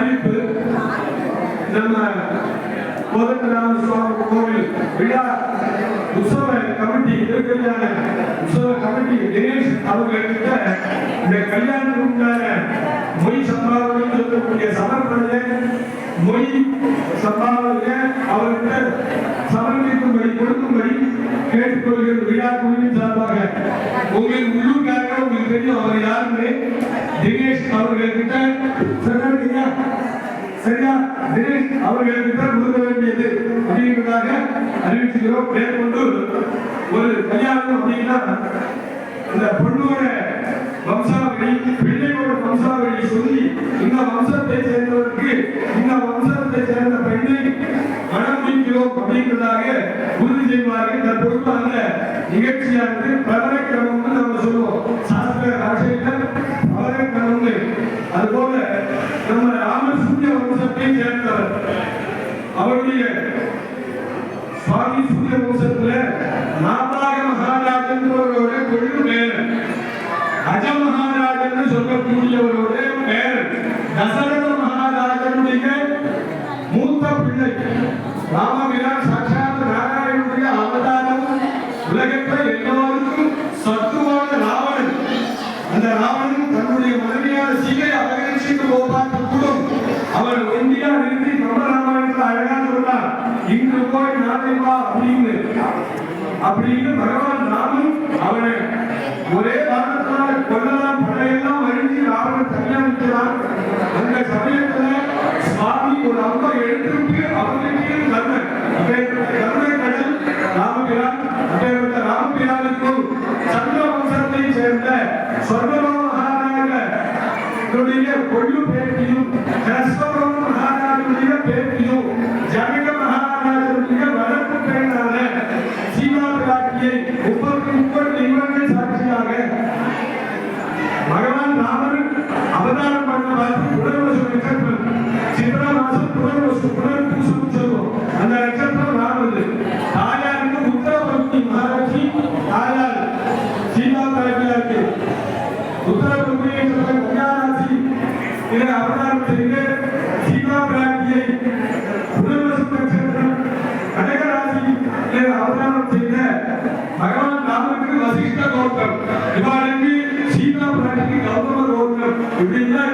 அறிவிப்பு நம்ம கோதண்டராம சுவாமி கோவில் விழா உற்சவ கமிட்டி திருக்கல்யாண உற்சவ கமிட்டி தினேஷ் அவர்கள்கிட்ட இந்த கல்யாணத்துக்கு உண்டான மொய் சம்பாவனை சொல்லக்கூடிய சமர்ப்பணத்தை மொய் சம்பாவனை அவர்கிட்ட சமர்ப்பிக்கும்படி கொடுக்கும்படி கேட்டுக்கொள்கிற விழா குழுவின் சார்பாக உங்களின் உள்ளூர்காரங்க உங்களுக்கு தெரியும் அவரை தினேஷ் அவர்கள்கிட்ட சரியா சரியா? தினேஷ் அவர்கள் தான் கொடுக்க வேண்டியது அப்படிங்கிறதாக அறிவிச்சுக்கிறோம். மேற்கொண்டு ஒரு கல்யாணம் அப்படின்னா இந்த பொண்ணோட வம்சாவளி பிள்ளையோட வம்சாவளி சொல்லி இந்த வம்சத்தை சேர்ந்தவருக்கு இந்த வம்சத்தை சேர்ந்த பெண்ணை மனம் முடிக்கிறோம் அப்படிங்கிறதாக உறுதி செய்வார்கள். இந்த பொறுப்பு அந்த நிகழ்ச்சியானது பிரபல வம்சத்தை சேர்ந்தவர் அவருடைய சாமி சூரிய வம்சத்துல நாபாக மகாராஜன்றவரோட கொள்ளு பேரன் அஜ மகாராஜன் சொல்லக்கூடியவரோட பேரன் தசரத மகாராஜனுடைய மூத்த பிள்ளை ராமபிரான் சாட்சாத் நாராயணனுடைய அவதாரம் உலகத்தில் எல்லோருக்கும் சத்துவான ராவணன். அந்த ராவணன் தன்னுடைய மனைவியான சீதை அவர்கள் போப்பாட்டு கூடும். அவர் இந்தியா நிறுத்தி கம்பராமாயணத்தில் அழகாக சொன்னார். இன்று போய் நாளை வா அப்படின்னு. அப்படின்னு பகவான் ராமன் அவரை ஒரே வாரத்தினால கொள்ளலாம் படையெல்லாம் வழிஞ்சு ராவணன் தனியா நிற்கிறான் அந்த சமயத்துல சுவாமி ஒரு அம்மா எடுத்துட்டு அவர்களுக்கு உத்தரவு குடியாராட்சி இதனை அபராதம் செய்து சீமா பிராட்டியை புனர்வசம் கடகராசி இதனை அபராதம் செய்த பகவான் ராமனுக்கு வசிஷ்ட கோட்டம் இவருக்கு சீமா பிராட்டிக்கு கௌரவ கோட்டம் இப்படின்னா